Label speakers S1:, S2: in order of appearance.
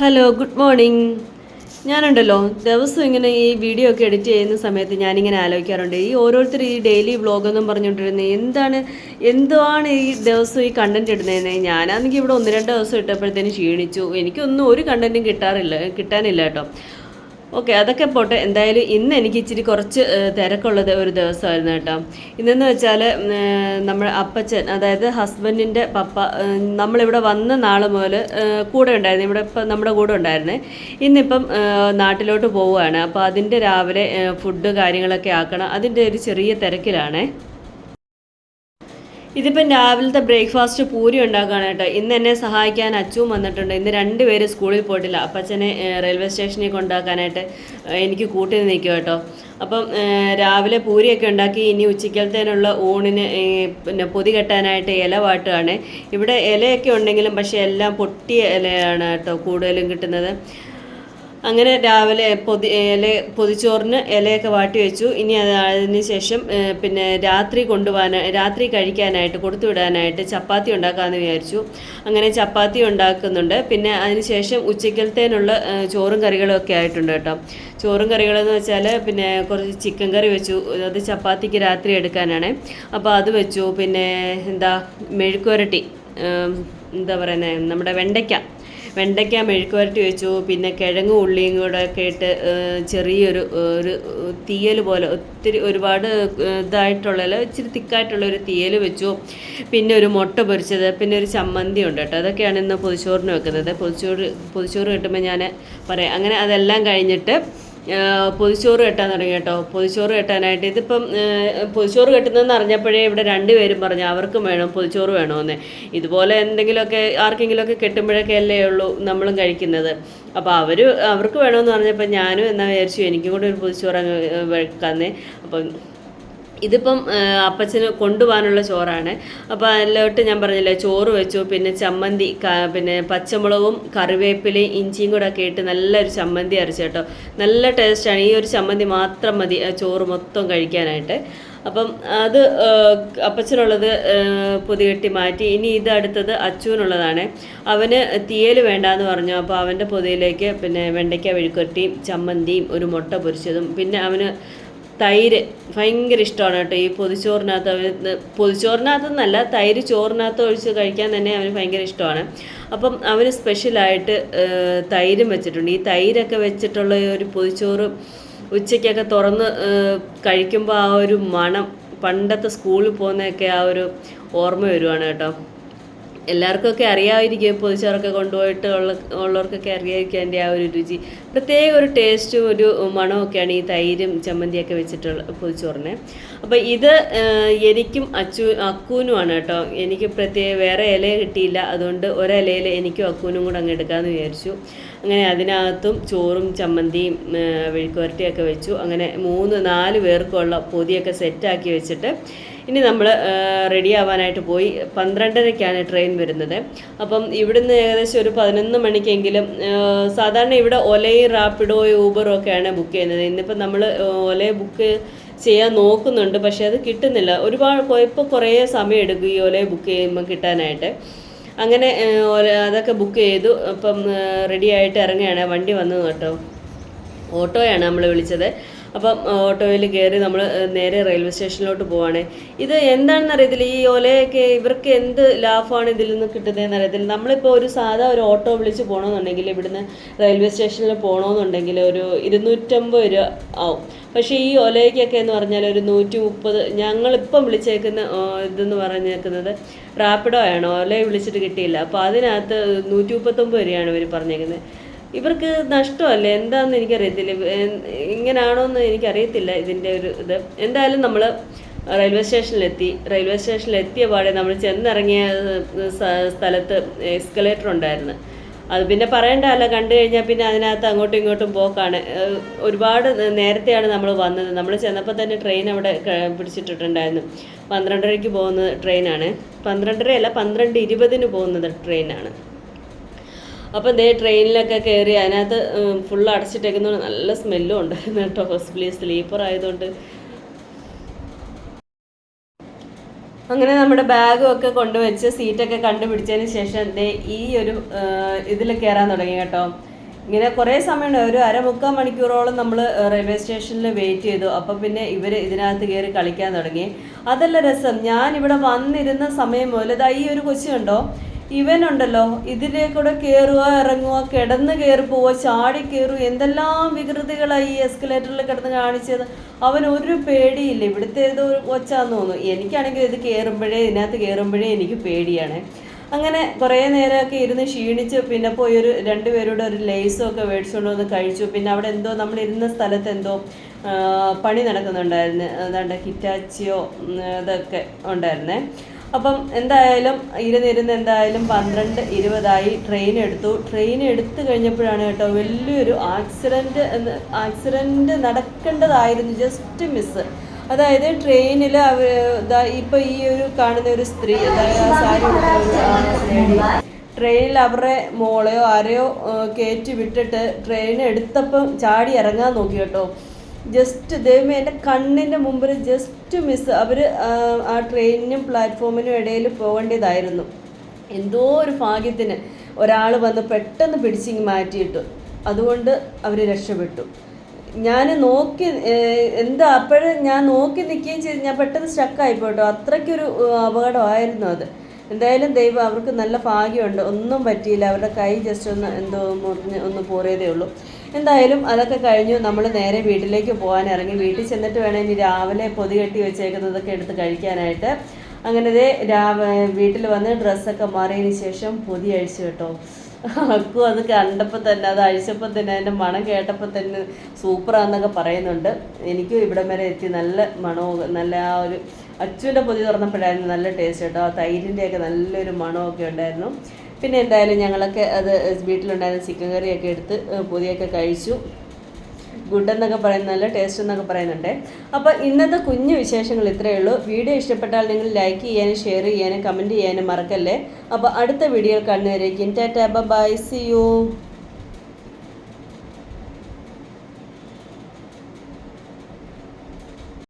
S1: Hello good morning ഞാനുണ്ടല്ലോ ദിവസം ഇങ്ങനെ ഈ വീഡിയോ ഒക്കെ എഡിറ്റ് ചെയ്യുന്ന സമയത്ത് ഞാനിങ്ങനെ ആലോചിക്കാറുണ്ട്. ഈ ഓരോരുത്തർ ഈ ഡെയിലി വ്ളോഗെന്നും പറഞ്ഞുകൊണ്ടിരുന്നത് എന്താണ് എന്താണ് ഈ ദിവസം ഈ കണ്ടന്റ് ഇടുന്നതെന്ന്? ഞാനാണെങ്കിൽ ഇവിടെ ഒന്ന് രണ്ട് ദിവസം ഇട്ടപ്പോഴത്തേന് ക്ഷീണിച്ചു. എനിക്കൊന്നും ഒരു കണ്ടന്റും കിട്ടാറില്ല കിട്ടാനില്ല കേട്ടോ. ഓക്കെ അതൊക്കെ പോട്ടെ. എന്തായാലും ഇന്ന് എനിക്ക് ഇച്ചിരി കുറച്ച് തിരക്കുള്ളത് ഒരു ദിവസമായിരുന്നു കേട്ടോ. ഇന്നെന്ന് വെച്ചാൽ നമ്മുടെ അപ്പച്ചൻ അതായത് ഹസ്ബൻഡിന്റെ പപ്പ നമ്മളിവിടെ വന്ന നാൾ മുതൽ കൂടെ ഉണ്ടായിരുന്നു. ഇവിടെ ഇപ്പം നമ്മുടെ കൂടെ ഉണ്ടായിരുന്നേ. ഇന്നിപ്പം നാട്ടിലോട്ട് പോവുകയാണ്. അപ്പോൾ അതിന്റെ രാവിലെ ഫുഡ് കാര്യങ്ങളൊക്കെ ആക്കണം. അതിന്റെ ഒരു ചെറിയ തിരക്കിലാണേ. ഇതിപ്പം രാവിലത്തെ ബ്രേക്ക്ഫാസ്റ്റ് പൂരി ഉണ്ടാക്കുകയാണ് കേട്ടോ. ഇന്ന് എന്നെ സഹായിക്കാൻ അച്ചുവും വന്നിട്ടുണ്ട്. ഇന്ന് രണ്ടുപേര് സ്കൂളിൽ പോയിട്ടില്ല. അപ്പച്ചനെ റെയിൽവേ സ്റ്റേഷനിൽ കൊണ്ടാക്കാനായിട്ട് എനിക്ക് കൂട്ടി നിൽക്കും കേട്ടോ. അപ്പം രാവിലെ പൂരിയൊക്കെ ഉണ്ടാക്കി ഇനി ഉച്ചയ്ക്കലത്തേനുള്ള ഊണിന് പിന്നെ പൊതി കെട്ടാനായിട്ട് ഇല വാട്ടുകയാണ്. ഇവിടെ ഇലയൊക്കെ ഉണ്ടെങ്കിലും പക്ഷേ എല്ലാം പൊട്ടിയ ഇലയാണ് കേട്ടോ കൂടുതലും കിട്ടുന്നത്. അങ്ങനെ രാവിലെ പൊതി ഇല പൊതിച്ചോറിന് ഇലയൊക്കെ വാട്ടി വെച്ചു. ഇനി അത് അതിന് ശേഷം പിന്നെ രാത്രി കൊണ്ടുപോകാൻ രാത്രി കഴിക്കാനായിട്ട് കൊടുത്തു വിടാനായിട്ട് ചപ്പാത്തി ഉണ്ടാക്കാമെന്ന് വിചാരിച്ചു. അങ്ങനെ ചപ്പാത്തി ഉണ്ടാക്കുന്നുണ്ട്. പിന്നെ അതിന് ശേഷം ഉച്ചക്കലത്തേനുള്ള ഏഹ്, ചോറും കറികളും ഒക്കെ ആയിട്ടുണ്ട് കേട്ടോ. ചോറും കറികളെന്ന് വെച്ചാൽ പിന്നെ കുറച്ച് ചിക്കൻ കറി വെച്ചു. അത് ചപ്പാത്തിക്ക് രാത്രി എടുക്കാനാണ്. അപ്പോൾ അത് വെച്ചു. പിന്നെ എന്താ മെഴുക്കുരട്ടി എന്താ പറയുന്നത് നമ്മുടെ വെണ്ടയ്ക്ക. വെണ്ടയ്ക്ക മെഴുക്ക് വരട്ടി വെച്ചു പിന്നെ കിഴങ്ങ് ഉള്ളിയും കൂടെ ഒക്കെ ഇട്ട് ചെറിയൊരു ഒരു തീയൽ പോലെ ഒത്തിരി ഒരുപാട് ഇതായിട്ടുള്ള ഇച്ചിരി തിക്കായിട്ടുള്ള ഒരു തീയൽ വെച്ചു. പിന്നെ ഒരു മുട്ട പൊരിച്ചത് പിന്നെ ഒരു ചമ്മന്തി ഉണ്ട് കേട്ടോ. അതൊക്കെയാണ് ഇന്ന് പൊതിച്ചോറിന് വെക്കുന്നത്. പൊതിച്ചോറ് പൊതിച്ചോറ് കിട്ടുമ്പോൾ ഞാൻ പറയാം. അങ്ങനെ അതെല്ലാം കഴിഞ്ഞിട്ട് പൊതിച്ചോറ് കെട്ടാൻ തുടങ്ങി കേട്ടോ. പൊതിച്ചോറ് കെട്ടാനായിട്ട് ഇതിപ്പം പൊതിച്ചോറ് കെട്ടുന്നതെന്ന് അറിഞ്ഞപ്പോഴേ ഇവിടെ രണ്ടുപേരും പറഞ്ഞു അവർക്കും വേണം പൊതിച്ചോറ് വേണമെന്ന് ഇതുപോലെ എന്തെങ്കിലുമൊക്കെ ആർക്കെങ്കിലുമൊക്കെ കെട്ടുമ്പോഴൊക്കെ അല്ലേ ഉള്ളൂ നമ്മളും കഴിക്കുന്നത്. അപ്പോൾ അവർ അവർക്ക് വേണമെന്ന് പറഞ്ഞപ്പോൾ ഞാനും എന്നാ വിചാരിച്ചു എനിക്കും കൂടെ ഒരു പൊതിച്ചോറ് അങ്ങ് വെക്കാന്നേ. അപ്പം ഇതിപ്പം അപ്പച്ചന് കൊണ്ടുപോകാനുള്ള ചോറാണ്. അപ്പോൾ അതിലോട്ട് ഞാൻ പറഞ്ഞില്ലേ ചോറ് വെച്ചു പിന്നെ ചമ്മന്തി പിന്നെ പച്ചമുളകും കറിവേപ്പിലയും ഇഞ്ചിയും കൂടെ ഒക്കെ ഇട്ട് നല്ലൊരു ചമ്മന്തി അരച്ചു കേട്ടോ. നല്ല ടേസ്റ്റാണ് ഈ ഒരു ചമ്മന്തി മാത്രം മതി ചോറ് മൊത്തം കഴിക്കാനായിട്ട്. അപ്പം അത് അപ്പച്ചനുള്ളത് പൊതികെട്ടി മാറ്റി. ഇനി ഇത് അടുത്തത് അച്ചുവിനുള്ളതാണ്. അവന് തീയൽ വേണ്ടാന്ന് പറഞ്ഞു. അപ്പോൾ അവന്റെ പൊതിയിലേക്ക് പിന്നെ വെണ്ടയ്ക്ക മെഴുക്കുവരട്ടിയും ചമ്മന്തിയും ഒരു മുട്ട പൊരിച്ചതും. പിന്നെ അവന് തൈര് ഭയങ്കര ഇഷ്ടമാണ് കേട്ടോ. ഈ പൊതിച്ചോറിനകത്ത് അവന് പൊതിച്ചോറിനകത്തെന്നല്ല തൈര് ചോറിനകത്ത് ഒഴിച്ച് കഴിക്കാൻ തന്നെ അവന് ഭയങ്കര ഇഷ്ടമാണ്. അപ്പം അവന് സ്പെഷ്യലായിട്ട് തൈരും വെച്ചിട്ടുണ്ട്. ഈ തൈരൊക്കെ വെച്ചിട്ടുള്ള ഒരു പൊതിച്ചോറ് ഉച്ചയ്ക്കൊക്കെ തുറന്ന് കഴിക്കുമ്പോൾ ആ ഒരു മണം പണ്ടത്തെ സ്കൂളിൽ പോകുന്നതൊക്കെ ആ ഒരു ഓർമ്മ വരുവാണ് കേട്ടോ. എല്ലാവർക്കൊക്കെ അറിയാമായിരിക്കും പൊതിച്ചോറൊക്കെ കൊണ്ടുപോയിട്ട് ഉള്ള ഉള്ളവർക്കൊക്കെ അറിയാമായിരിക്കും അതിന്റെ ആ ഒരു രുചി. പ്രത്യേക ഒരു ടേസ്റ്റും ഒരു മണമൊക്കെയാണ് ഈ തൈരും ചമ്മന്തിയൊക്കെ വെച്ചിട്ടുള്ള പൊതിച്ചോറിന്. അപ്പോൾ ഇത് എനിക്കും അച്ചു അക്കൂനുമാണ് കേട്ടോ. എനിക്ക് പ്രത്യേക വേറെ ഇല കിട്ടിയില്ല. അതുകൊണ്ട് ഒരിലയിൽ എനിക്കും അക്കൂനും കൂടെ അങ്ങ് എടുക്കാമെന്ന് വിചാരിച്ചു. അങ്ങനെ അതിനകത്തും ചോറും ചമ്മന്തിയും വെഴുക്കുവരട്ടിയൊക്കെ വെച്ചു. അങ്ങനെ മൂന്ന് നാല് പേർക്കുള്ള പൊതിയൊക്കെ സെറ്റാക്കി വെച്ചിട്ട് ഇനി നമ്മൾ റെഡി ആവാനായിട്ട് പോയി. പന്ത്രണ്ടരയ്ക്കാണ് ട്രെയിൻ വരുന്നത്. അപ്പം ഇവിടുന്ന് ഏകദേശം ഒരു പതിനൊന്ന് മണിക്കെങ്കിലും സാധാരണ ഇവിടെ ഒലയും റാപ്പിഡോ ഊബറോ ഒക്കെയാണ് ബുക്ക് ചെയ്യുന്നത്. ഇന്നിപ്പം നമ്മൾ ഒല ബുക്ക് ചെയ്യാൻ നോക്കുന്നുണ്ട് പക്ഷേ അത് കിട്ടുന്നില്ല. ഒരുപാട് ഇപ്പോൾ കുറേ സമയം എടുക്കും ഈ ഒല ബുക്ക് ചെയ്യുമ്പോൾ കിട്ടാനായിട്ട്. അങ്ങനെ അതൊക്കെ ബുക്ക് ചെയ്തു. അപ്പം റെഡി ആയിട്ട് ഇറങ്ങുകയാണ്. വണ്ടി വന്നത് കേട്ടോ. ഓട്ടോയാണ് നമ്മൾ വിളിച്ചത്. അപ്പം ഓട്ടോയിൽ കയറി നമ്മൾ നേരെ റെയിൽവേ സ്റ്റേഷനിലോട്ട് പോവാണ്. ഇത് എന്താണെന്ന് അറിയത്തില്ല. ഈ ഒലയൊക്കെ ഇവർക്ക് എന്ത് ലാഭമാണ് ഇതിൽ നിന്ന് കിട്ടുന്നതെന്ന് അറിയത്തില്ല. നമ്മളിപ്പോൾ ഒരു സാധാ ഒരു ഓട്ടോ വിളിച്ച് പോകണമെന്നുണ്ടെങ്കിൽ ഇവിടുന്ന് റെയിൽവേ സ്റ്റേഷനിൽ പോകണമെന്നുണ്ടെങ്കിൽ ഒരു ഇരുന്നൂറ്റമ്പത് രൂപ ആവും. പക്ഷേ ഈ ഒലയ്ക്കൊക്കെ എന്ന് പറഞ്ഞാൽ ഒരു നൂറ്റി മുപ്പത് ഞങ്ങളിപ്പം വിളിച്ചേക്കുന്ന ഇതെന്ന് പറഞ്ഞേക്കുന്നത് റാപ്പിഡോ ആണ്? ഒലയെ വിളിച്ചിട്ട് കിട്ടിയില്ല. അപ്പോൾ അതിനകത്ത് നൂറ്റി മുപ്പത്തൊമ്പത് രൂപയാണ് ഇവർ പറഞ്ഞേക്കുന്നത്. ഇവർക്ക് നഷ്ടമല്ലേ? എന്താണെന്ന് എനിക്കറിയത്തില്ല. ഇങ്ങനാണോ എന്ന് എനിക്കറിയത്തില്ല ഇതിന്റെ ഒരു ഇത്. എന്തായാലും നമ്മൾ റെയിൽവേ സ്റ്റേഷനിലെത്തി. റെയിൽവേ സ്റ്റേഷനിൽ എത്തിയ പാടെ നമ്മൾ ചെന്നിറങ്ങിയ സ്ഥലത്ത് എസ്കലേറ്റർ ഉണ്ടായിരുന്നു. അത് പിന്നെ പറയണ്ടല്ല. കണ്ടു കഴിഞ്ഞാൽ പിന്നെ അതിനകത്ത് അങ്ങോട്ടും ഇങ്ങോട്ടും പോക്കാണ്. ഒരുപാട് നേരത്തെയാണ് നമ്മൾ വന്നത്. നമ്മൾ ചെന്നപ്പോൾ തന്നെ ട്രെയിൻ അവിടെ പിടിച്ചിട്ടിട്ടുണ്ടായിരുന്നു. പന്ത്രണ്ടരയ്ക്ക് പോകുന്ന ട്രെയിനാണ്. പന്ത്രണ്ടരയല്ല പന്ത്രണ്ട് ഇരുപതിന് പോകുന്നത് ട്രെയിനാണ്. അപ്പം ദേ ട്രെയിനിലൊക്കെ കയറി അതിനകത്ത് ഫുൾ അടച്ചിട്ടേക്കുന്നതുകൊണ്ട് നല്ല സ്മെല്ലും ഉണ്ടായിരുന്നു കേട്ടോ. ഹോസ്പിറ്റലിൽ സ്ലീപ്പർ ആയതുകൊണ്ട്. അങ്ങനെ നമ്മുടെ ബാഗും ഒക്കെ കൊണ്ടുവച്ച് സീറ്റൊക്കെ കണ്ടുപിടിച്ചതിന് ശേഷം ദേ ഈ ഒരു ഇതിൽ കയറാൻ തുടങ്ങി കേട്ടോ. ഇങ്ങനെ കുറേ സമയമുണ്ട്. ഒരു അരമുക്കാൽ മണിക്കൂറോളം നമ്മൾ റെയിൽവേ സ്റ്റേഷനിൽ വെയിറ്റ് ചെയ്തു. അപ്പോൾ പിന്നെ ഇവർ ഇതിനകത്ത് കയറി കളിക്കാൻ തുടങ്ങി. അതല്ല രസം. ഞാൻ ഇവിടെ വന്നിരുന്ന സമയം മുതൽ ഇതാ ഈ ഒരു കൊച്ചു കണ്ടോ ഇവനുണ്ടല്ലോ ഇതിലേക്കൂടെ കയറുക ഇറങ്ങുക കിടന്ന് കയറി പോവുക ചാടി കയറുക എന്തെല്ലാം വികൃതികളായി ഈ എസ്കലേറ്ററിൽ കിടന്ന് കാണിച്ചത്. അവൻ ഒരു പേടിയില്ല. ഇവിടുത്തെ ഏതോ ഒരു കൊച്ചാന്ന് തോന്നുന്നു. എനിക്കാണെങ്കിൽ ഇത് കയറുമ്പോഴേ ഇതിനകത്ത് കയറുമ്പോഴേ എനിക്ക് പേടിയാണ്. അങ്ങനെ കുറേ നേരമൊക്കെ ഇരുന്ന് ക്ഷീണിച്ച് പിന്നെ പോയി ഒരു രണ്ടുപേരോട് ഒരു ലേസും ഒക്കെ മേടിച്ചുകൊണ്ട് വന്ന് കഴിച്ചു. പിന്നെ അവിടെ എന്തോ നമ്മൾ ഇരുന്ന സ്ഥലത്ത് എന്തോ പണി നടക്കുന്നുണ്ടായിരുന്നു. അതാണ്ട് ഹിറ്റാച്ചിയോ ഇതൊക്കെ ഉണ്ടായിരുന്നേ. അപ്പം എന്തായാലും ഇരുന്നിരുന്ന് എന്തായാലും പന്ത്രണ്ട് ഇരുപതായി ട്രെയിൻ എടുത്തു. ട്രെയിൻ എടുത്തു കഴിഞ്ഞപ്പോഴാണ് കേട്ടോ വലിയൊരു ആക്സിഡന്റ് ആക്സിഡന്റ് നടക്കേണ്ടതായിരുന്നു ജസ്റ്റ് മിസ്സ് അതായത് ട്രെയിനിൽ അവർ ഇപ്പം ഈ ഒരു കാണുന്ന ഒരു സ്ത്രീ അതായത് ആ സാരി ട്രെയിനിൽ അവരുടെ മോളെയോ ആരെയോ കയറ്റി വിട്ടിട്ട് ട്രെയിൻ എടുത്തപ്പം ചാടി ഇറങ്ങാൻ നോക്കി കേട്ടോ. ജസ്റ്റ് ദൈവമേ എന്റെ കണ്ണിന്റെ മുമ്പിൽ ജസ്റ്റ് മിസ് അവർ ആ ട്രെയിനിനും പ്ലാറ്റ്ഫോമിനും ഇടയിൽ പോകേണ്ടതായിരുന്നു. എന്തോ ഒരു ഭാഗ്യത്തിന് ഒരാൾ വന്ന് പെട്ടെന്ന് പിടിച്ചിങ്ങ് മാറ്റിയിട്ടു. അതുകൊണ്ട് അവർ രക്ഷപ്പെട്ടു. ഞാൻ നോക്കി എന്താ അപ്പോഴും ഞാൻ നോക്കി നിൽക്കുകയും ചെയ്ത്. ഞാൻ പെട്ടെന്ന് സ്റ്റക്കായി പോട്ടോ അത്രയ്ക്കൊരു അപകടമായിരുന്നു അത്. എന്തായാലും ദൈവം അവർക്ക് നല്ല ഭാഗ്യമുണ്ട്. ഒന്നും പറ്റിയില്ല. അവരുടെ കൈ ജസ്റ്റ് ഒന്ന് എന്തോ മുറിഞ്ഞ് ഒന്ന് പോറിയതേ ഉള്ളൂ. എന്തായാലും അതൊക്കെ കഴിഞ്ഞു. നമ്മൾ നേരെ വീട്ടിലേക്ക് പോകാൻ ഇറങ്ങി. വീട്ടിൽ ചെന്നിട്ട് വേണം ഇനി രാവിലെ പൊതി കെട്ടി വെച്ചേക്കുന്നതൊക്കെ എടുത്ത് കഴിക്കാനായിട്ട്. അങ്ങനെ രാവ വീട്ടിൽ വന്ന് ഡ്രസ്സൊക്കെ മാറിയതിന് ശേഷം പൊതി അഴിച്ചു കേട്ടോ. അക്കു അത് കണ്ടപ്പോൾ തന്നെ അത് അഴിച്ചപ്പോൾ തന്നെ അതിന്റെ മണം കേട്ടപ്പോൾ തന്നെ സൂപ്പറാന്നൊക്കെ പറയുന്നുണ്ട്. എനിക്കും ഇവിടം വരെ എത്തി. നല്ല മണവും നല്ല ആ ഒരു അച്ചുവിന്റെ പൊതി തുറന്നപ്പോഴായിരുന്നു നല്ല ടേസ്റ്റ് കേട്ടോ. തൈരിന്റെയൊക്കെ നല്ലൊരു മണമൊക്കെ ഉണ്ടായിരുന്നു. പിന്നെ എന്തായാലും ഞങ്ങളൊക്കെ അത് വീട്ടിലുണ്ടായിരുന്ന ചിക്കൻ കറിയൊക്കെ എടുത്ത് പൊതിയൊക്കെ കഴിച്ചു. ഗുഡ് എന്നൊക്കെ പറയുന്ന നല്ല ടേസ്റ്റ് എന്നൊക്കെ പറയുന്നുണ്ട്. അപ്പോൾ ഇന്നത്തെ കുഞ്ഞു വിശേഷങ്ങൾ ഇത്രയേ ഉള്ളൂ. വീഡിയോ ഇഷ്ടപ്പെട്ടാൽ നിങ്ങൾ ലൈക്ക് ചെയ്യാനും ഷെയർ ചെയ്യാനും കമന്റ് ചെയ്യാനും മറക്കല്ലേ? അപ്പോൾ അടുത്ത video കാണുന്നവരേക്കും. Tata bye see you